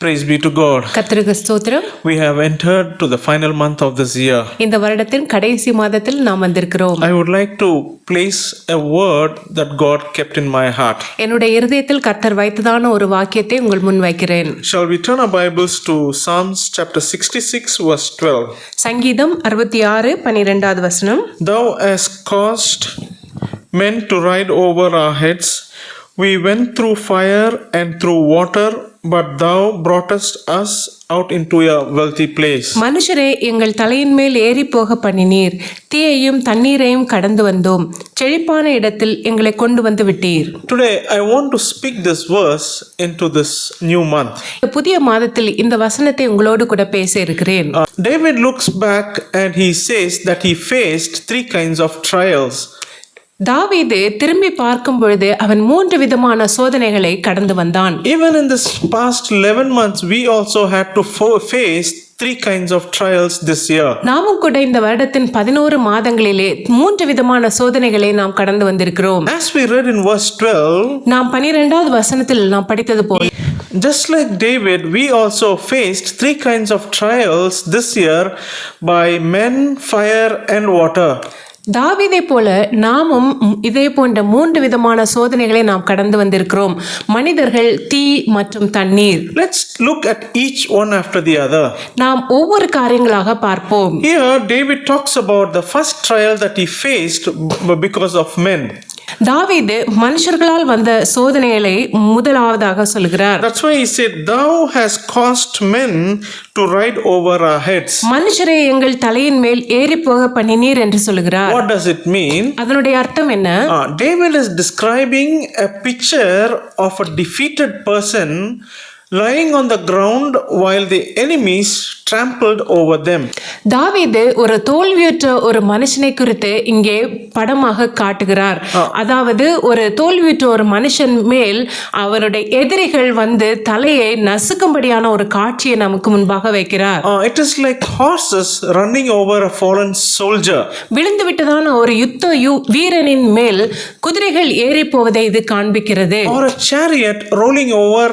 Praise be to God. கர்த்தருக்கு ஸ்தோத்திரம் We have entered to the final month of this year. இந்த வருடத்தின் கடைசி மாதத்தில் நாம் வந்திருக்கிறோம் I would like to place a word that God kept in my heart. என்னுடைய இருதயத்தில் கர்த்தர் வைத்ததான ஒரு வாக்கியத்தை உங்கள் முன் வைக்கிறேன் Shall we turn our Bibles to Psalms chapter 66, verse 12? சங்கீதம் அறுபத்தி ஆறு பன்னிரெண்டாவது வசனம் Thou hast caused men to ride over our heads. We went through fire and through water, but thou broughtest us out into a wealthy place. மனுஷரே எங்கள் தலையின் மேல் ஏறி போக பண்ணினீர் தீயையும் தண்ணீரையும் கடந்து வந்தோம் செழிப்பான இடத்தில் எங்களை கொண்டு வந்து விட்டீர் Today, I want to speak this verse into this new month. இந்த புதிய மாதத்தில் இந்த வசனத்தை உங்களோடு கூட பேச இருக்கிறேன் Uh, David looks back and he says that he faced three kinds of trials. தாவீது திரும்பி பார்க்கும் பொழுது அவன் மூன்று விதமான சோதனைகளை கடந்து வந்தான் Even in this past 11 months, we also had to fo- face three kinds of trials this year. நாமும் கூட இந்த வருடத்தின் பதினோரு மாதங்களிலே மூன்று விதமான சோதனைகளை நாம் கடந்து வந்திருக்கிறோம் As we read in verse 12, நாம் பனிரெண்டாவது வசனத்தில் நாம் படித்தது போல் just like David, we also faced three kinds of trials this year by men, fire, and water. தாவீதை போல நாமும் இதே போன்ற மூன்று விதமான சோதனைகளை நாம் கடந்து வந்திருக்கிறோம் மனிதர்கள் தீ மற்றும் தண்ணீர் Let's look at each one after the other. நாம் ஒவ்வொரு காரியங்களாக பார்ப்போம் David talks about the first trial that he faced b- because of men. தாவீது மனுஷர்களால் வந்த சோதனைகளை முதலாவதாக சொல்கிறார் That's why he said, Thou hast caused men to ride over our heads. மனுஷரை எங்கள் தலையின் மேல் ஏறி போக பண்ணினீர் என்று சொல்கிறார் What does it mean? அதனுடைய அர்த்தம் என்ன Uh, David is describing a picture of a defeated person lying on the ground while the enemies trampled over them. தாவீது ஒரு தோல்வியுற்ற ஒரு மனுஷனை குறித்து இங்கே படமாக காட்டுகிறார் அதாவது ஒரு தோல்வியுற்ற ஒரு மனுஷன் மேல் அவருடைய எதிரிகள் வந்து தலையை நசுக்கும்படியான ஒரு காட்சியை நமக்கு முன்பாக வைக்கிறார் it is like horses running over a fallen soldier. விழுந்து விட்டதான ஒரு யுத்த யு- வீரனின் மேல் குதிரைகள் ஏறி போவதை இது காண்பிக்கிறது Or a chariot rolling over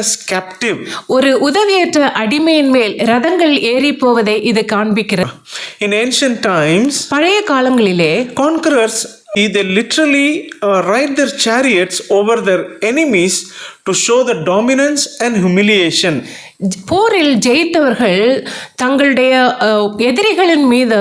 helpless captive. ஒரு உதவியற்ற அடிமையின் மேல் ரதங்கள் ஏறி போவதை இது காண்பிக்கிறது In ancient times, பழைய காலங்களிலே they literally uh, ride their chariots over their enemies to show the dominance and humiliation. போரில் ஜெயித்தவர்கள் தங்களுடைய எதிரிகளின் மீது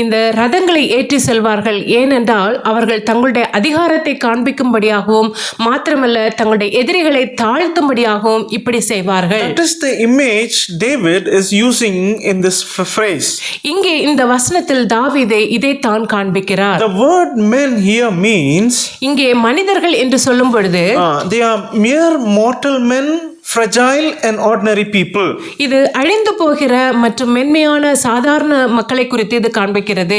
இந்த ரதங்களை ஏற்றி செல்வார்கள். ஏனென்றால் அவர்கள் தங்களுடைய அதிகாரத்தை காண்பிக்கும்படியாகவும் மாத்திரமல்ல தங்களுடைய எதிரிகளை தாழ்த்தும்படியாகவும் இப்படி செய்வார்கள். That is the image David is using in this phrase. இங்கே இந்த வசனத்தில் தாவீது இதைத்தான் காண்பிக்கிறார். The word men here means இங்கே மனிதர்கள் என்று சொல்லும் பொழுது uh, they are mere mortal men, fragile and ordinary people. இது அழிந்து போகிற மற்றும் மென்மையான சாதாரண மக்களை குறித்து இது காண்பிக்கிறது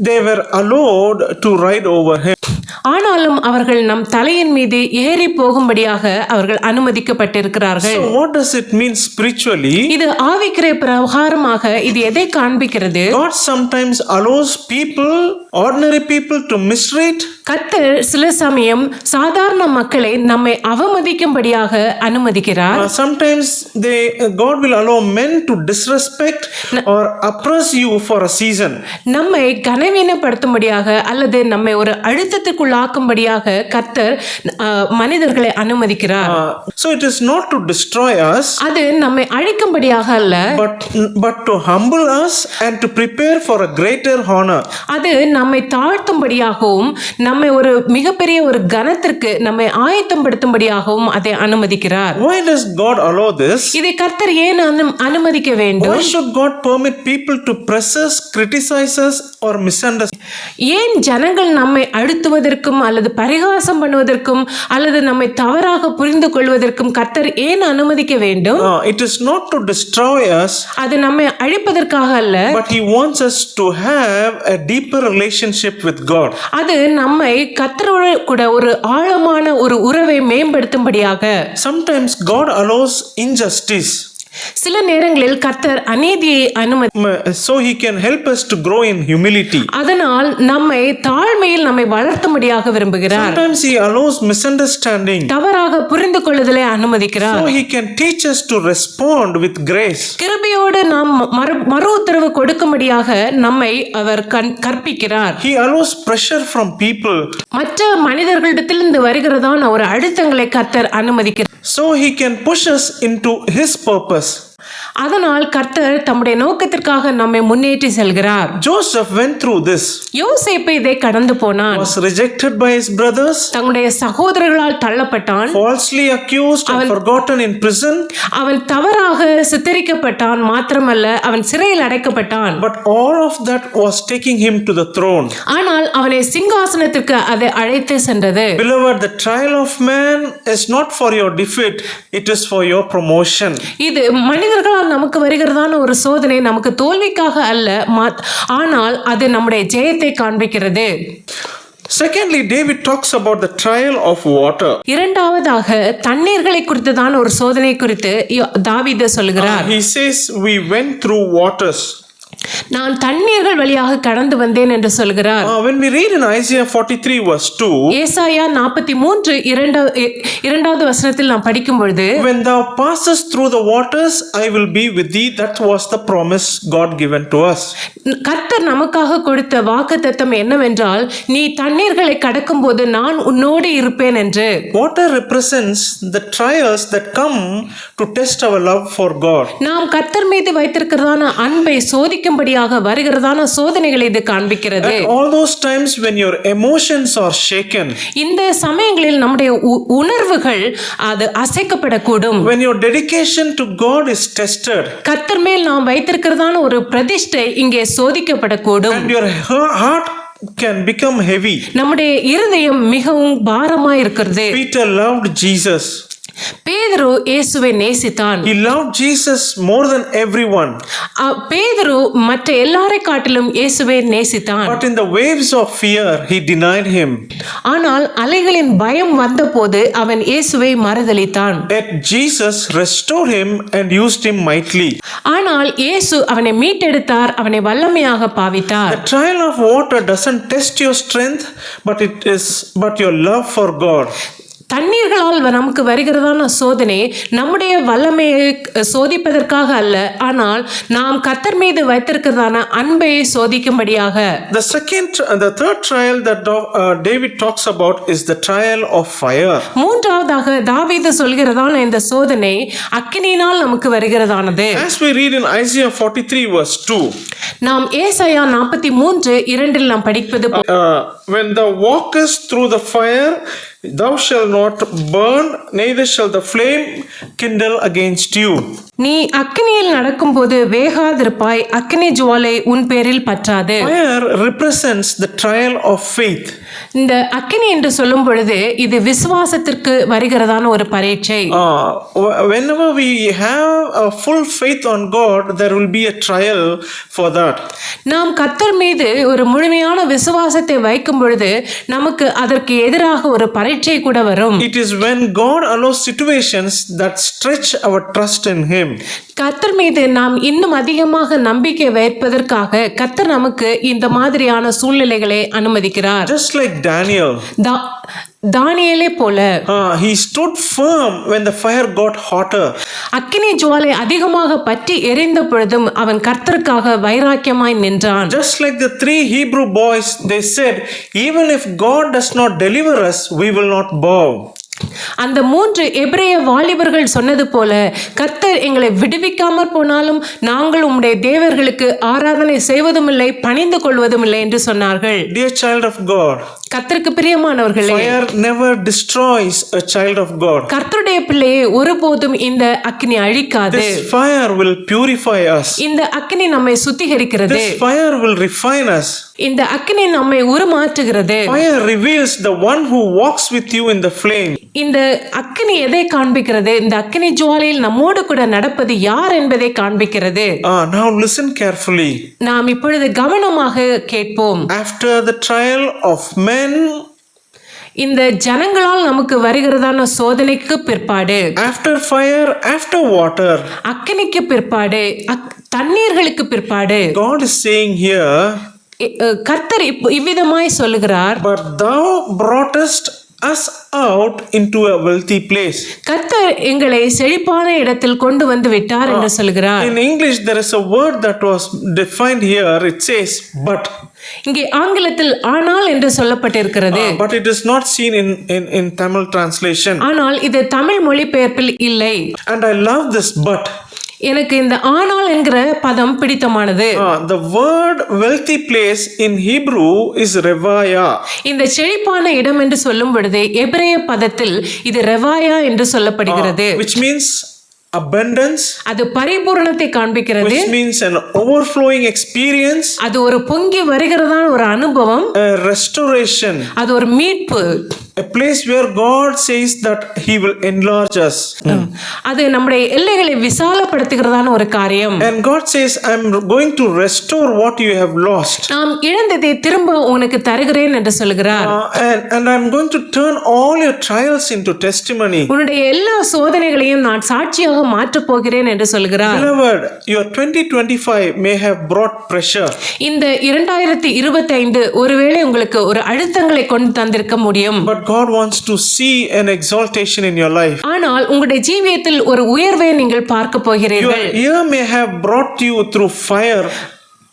they were allowed to ride over him. ஆனாலும் அவர்கள் நம் தலையின் மீது ஏறி போகும்படியாக அவர்கள் அனுமதிக்கப்பட்டிருக்கிறார்கள் So what does it mean spiritually? இது ஆவிக்கிற பிரகாரமாக இது எதை காண்பிக்கிறது God sometimes allows people, ordinary people, to mistreat. கர்த்தர் சில சமயம் சாதாரண மக்களை நம்மை அவமதிக்கும்படியாக அனுமதிக்கிறார் Uh, sometimes they, God will allow men to disrespect or oppress you for a season. நம்மை கனவீனப்படுத்தும்படியாக அல்லது நம்மை ஒரு அழுத்தத்துக்குள்ளாக்கும்படியாக கர்த்தர் மனிதர்களை அனுமதிக்கிறார் so it is not to destroy us, அது நம்மை அழிக்கும்படியாக அல்ல but but to humble us and to prepare for a greater honor. அது நம்மை தாழ்த்தும்படியாகவும் நம்மை ஒரு மிகப்பெரிய ஒரு கனத்திற்கு நம்மை ஆயத்தப்படுத்தும்படியாகவும் அதை அனுமதிக்கிறார் Why does God allow this? இதை கர்த்தர் ஏன் அனு- அனுமதிக்க வேண்டும் Why should God permit people to press us, criticize us, or ஏன் ஜனங்கள் நம்மை அழுத்துவதற்கும் அல்லது பரிகாசம் பண்ணுவதற்கும் அல்லது நம்மை தவறாக புரிந்து கொள்வதற்கும் கர்த்தர் ஏன் அனுமதிக்க வேண்டும் it is not to destroy us, அது நம்மை அழிப்பதற்காக அல்ல but He wants us to have a deeper relationship with God. அது நம்மை கர்த்தரோடு கூட ஒரு ஆழமான ஒரு உறவை மேம்படுத்தும்படியாக Sometimes God allows injustice. சில நேரங்களில் கர்த்தர் அநீதியை அனுமதி m- so he can help us to grow in humility. அதனால் நம்மை தாழ்மையில் நம்மை வளர்த்தும்படியாக விரும்புகிறார் Sometimes he allows misunderstanding தவறாக புரிந்து கொள்ளுதலை அனுமதிக்கிறார் so he can teach us to respond with grace. கிருபையோடு நாம் மறு மறு உத்தரவு கொடுக்கும்படியாக நம்மை அவர் கண் கற்பிக்கிறார். He allows pressure from people. மற்ற மனிதர்களிடத்திலிருந்து வருகிறதான ஒரு அழுத்தங்களை கர்த்தர் அனுமதிக்கிறார். So he can push us into his purpose. அதனால் கர்த்தர் தம்முடைய நோக்கத்திற்காக நம்மை முன்னேற்றி செல்கிறார் Joseph went through this, யோசேப்பு இதை கடந்து போனான் was rejected by his brothers, தங்களுடைய சகோதரர்களால் தள்ளப்பட்டான் falsely accused and forgotten in prison, அவன் தவறாக சித்தரிக்கப்பட்டான் மாத்திரமல்ல அவன் சிறையில் அடைக்கப்பட்டான் but all of that was taking him to the throne. ஆனால் அவனை சிங்காசனத்திற்கு அதை அழைத்து சென்றது Beloved, the trial of man is not for your defeat, it is for your promotion. இது மனிதர்களால் நமக்கு வருகிறதான ஒரு சோதனை நமக்கு தோல்விக்காக அல்ல ஆனால் அது நம்முடைய ஜெயத்தை காண்பிக்கிறது Secondly, David talks about the trial of water. இரண்டாவதாக தண்ணீர்களை குறித்ததான ஒரு சோதனை குறித்து தாவீது சொல்கிறார் He says, We went through waters. நான் தண்ணீர்கள் வழியாக கடந்து வந்தேன் என்று சொல்கிறார் Uh, when we read in Isaiah 43, verse 2, ஏசாயா நாற்பத்தி மூன்று இரண்டாவது இரண்டாவது வசனத்தில் நாம் படிக்கும் பொழுது When thou passest through the waters, I will be with thee. That was the promise God given to us. கர்த்தர் நமக்காக கொடுத்த வாக்குத்தத்தம் என்னவென்றால் நீ தண்ணீர்களை கடக்கும்போது நான் உன்னோடு இருப்பேன் என்று Water represents the trials that come to test our love for God. நாம் கர்த்தர் மீது வைத்திருக்கிறதான அன்பை சோதிக்கும்படியாக வருகிறதான சோதனைகளை இது காண்பிக்கிறது all those times when your emotions are shaken, இந்த சமயங்களில் நம்முடைய உணர்வுகள் அது அசைக்கப்படக்கூடும் when your dedication to God is tested, கர்த்தர் மேல் நாம் வைத்திருக்கிறதான ஒரு பிரதிஷ்டை இங்கே சோதிக்கப்படக்கூடும் and your heart can become heavy. நம்முடைய இருதயம் மிகவும் பாரமா இருக்கிறது Peter loved Jesus. பேதுரு இயேசுவை நேசித்தான் He loved Jesus more than everyone. அ- பேதுரு மற்ற எல்லாரை காட்டிலும் இயேசுவை நேசித்தான் But in the waves of fear, he denied him. ஆனால் அலைகளின் பயம் வந்தபோது அவன் இயேசுவை மறுதலித்தான் Yet Jesus restored him and used him mightily. ஆனால் இயேசு அவனை மீட்டெடுத்தார் அவனை வல்லமையாக பாவித்தார் The trial of water doesn't test your strength, but it is but your love for God. தண்ணீர்களால் நமக்கு வருகிறதான சோதனை நம்முடைய வல்லமையை சோதிப்பதற்காக அல்ல. ஆனால் நாம் கத்தர் மீது வைத்திருக்கிறதான அன்பை சோதிக்கும்படியாக. The second, the third trial that uh, David talks about is the trial of fire. மூன்றாவதாக தாவீது சொல்கிறதான இந்த சோதனை அக்கினியினால் நமக்கு வருகிறதானது. As we read in Isaiah 43, verse 2, நாம் ஏசாயா நாற்பத்தி மூன்று இரண்டில் நாம் படிப்பது uh, when thou walkest through the fire, thou shalt not burn, neither shall the flame kindle against you. நீ அக்கினியில் நடக்கும்போது வேகாதிருப்பாய் அக்கினி ஜுவாலை உன் பேரில் பற்றாது Fire represents the trial of faith. இந்த அக்கினி என்று சொல்லும் பொழுது இது விசுவாசத்திற்கு வருகிறதான ஒரு பரீட்சை Uh, wh- whenever we have a full faith on God, there will be a trial for that. நாம் கத்தர் மீது ஒரு முழுமையான விசுவாசத்தை வைக்கும் பொழுது நமக்கு அதற்கு எதிராக ஒரு பரீட்சை கூட வரும் It is when God allows situations that stretch our trust in Him. கத்தர் மீது நாம் இன்னும் அதிகமாக நம்பிக்கை வைப்பதற்காக கத்தர் நமக்கு இந்த மாதிரியான சூழ்நிலைகளை அனுமதிக்கிறார் Just like Daniel, தா- தானியேலே போல uh, he stood firm when the fire got hotter. அக்கினி ஜுவாலை அதிகமாக பற்றி எரிந்த பொழுதும் அவன் கர்த்தருக்காக வைராக்கியமாய் நின்றான் Just like the three Hebrew boys, they said, Even if God does not deliver us, we will not bow. அந்த மூன்று எபிரேய வாலிபர்கள் சொன்னது போல கர்த்தர் எங்களை விடுவிக்காமற் போனாலும் நாங்கள் உம்முடைய தேவர்களுக்கு ஆராதனை செய்வதும் இல்லை பணிந்து கொள்வதும் இல்லை என்று சொன்னார்கள். டியர் சைல்ட் ஆஃப் காட் கர்த்தருக்கு பிரியமானவர்களே fire never destroys a child of God. கர்த்தருடைய பிள்ளையை ஒருபோதும் இந்த அக்கினி அழிக்காது This fire will purify us. இந்த அக்கினி நம்மை சுத்திகரிக்கிறது This fire will refine us. இந்த அக்கினி நம்மை உருமாற்றுகிறது Fire reveals the one who walks with you in the flame. இந்த அக்கினி எதை காண்பிக்கிறது இந்த அக்கினி ஜுவாலையில் நம்மோடு கூட நடப்பது யார் என்பதை காண்பிக்கிறது Ah, now listen carefully. நாம் இப்பொழுது கவனமாக கேட்போம் After the trial of men, இந்த ஜனங்களால் நமக்கு வருகிறதான சோதனைக்கு பிற்பாடு after fire, after water. அக்கினிக்கு பிற்பாடு தண்ணீர்களுக்கு பிற்பாடு. God is saying here, இ- அ, கர்த்தர் இவ்விதமாய் சொல்லுகிறார். But thou broughtest us out into a wealthy place. கர்த்தர் எங்களை செழிப்பான இடத்தில் கொண்டு வந்து விட்டார் என்று சொல்கிறார் In English, there is a word that was defined here. It says, but. இங்கே ஆங்கிலத்தில் ஆனால் என்று சொல்லப்பட்டிருக்கிறது But it is not seen in, in, in Tamil translation. ஆனால் இது தமிழ் மொழிபெயர்ப்பில் இல்லை And I love this but. எனக்கு இந்த ஆனால் என்கிற பதம் பிடித்தமானது. the word wealthy place in Hebrew is revaya. இந்த செழிப்பான இடம் என்று சொல்லும் பொழுது எபிரேய பதத்தில் இது ரெவாயா என்று சொல்லப்படுகிறது. Which means abundance, அது பரிபூரணத்தை காண்பிக்கிறது. Which means an overflowing experience, அது ஒரு பொங்கி வருகிறதான ஒரு அனுபவம். Restoration, அது ஒரு மீட்பு. A place where God says that He will enlarge us. அது நம்முடைய எல்லைகளை விசாலப்படுத்துகிறதான ஒரு காரியம் And God says, I'm going to restore what you have lost. நாம் இழந்ததை திரும்ப உனக்கு தருகிறேன் என்று சொல்கிறார் Uh, and, and I'm going to turn all your trials into testimony. உன்னுடைய எல்லா சோதனைகளையும் நான் சாட்சியாக மாற்றப் போகிறேன் என்று சொல்கிறார் Beloved, your 2025 may have brought pressure. இந்த இரண்டாயிரத்தி இருபத்தி ஐந்து ஒருவேளை உங்களுக்கு ஒரு அழுத்தங்களை கொண்டு தந்திருக்க முடியும் But God wants to see an exaltation in your life. ஆனால் உங்களுடைய ஜீவியத்தில் ஒரு உயர்வை நீங்கள் பார்க்க போகிறீர்கள் Your year may have brought you through fire,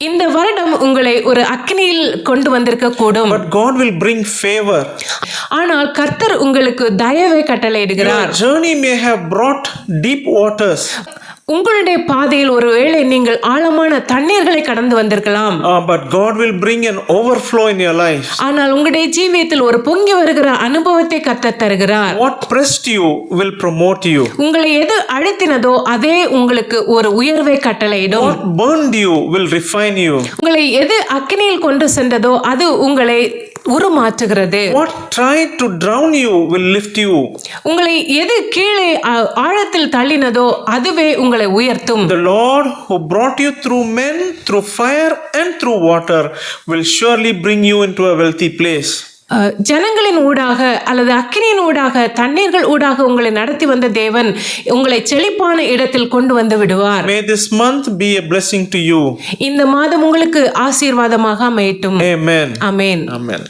இந்த வருடம் உங்களை ஒரு அக்னியில் கொண்டு வந்திருக்க கூடும் but God will bring favor. ஆனால் கர்த்தர் உங்களுக்கு தயவை கட்டளையிடுகிறார் journey may have brought deep waters, உங்களுடைய பாதையில் ஒருவேளை நீங்கள் ஆழமான தண்ணீர்களை கடந்து வந்திருக்கலாம் but God will bring an overflow in your life. ஆனால் உங்களுடைய ஜீவியத்தில் ஒரு பொங்கி வருகிற அனுபவத்தை கத்தர் தருகிறார் What pressed you will promote you. உங்களை எது அழுத்தினதோ அதே உங்களுக்கு ஒரு உயர்வை கட்டளையிடும் What burned you will refine you. உங்களை எது அக்கினியில் கொண்டு சென்றதோ அது உங்களை உருமாற்றுகிறது What tried to drown you will lift you. உங்களை எது கீழே ஆழத்தில் தள்ளினதோ அதுவே உங்களை உயர்த்தும் The Lord who brought you through men, through fire, and through water will surely bring you into a wealthy place. ஜனங்களின் ஊடாக அல்லது அக்கினியின் ஊடாக தண்ணீர்கள் ஊடாக உங்களை நடத்தி வந்த தேவன் உங்களை செழிப்பான இடத்தில் கொண்டு வந்து விடுவார் May this month be a blessing to you. இந்த மாதம் உங்களுக்கு ஆசீர்வாதமாக அமையட்டும் Amen. அமேன் Amen.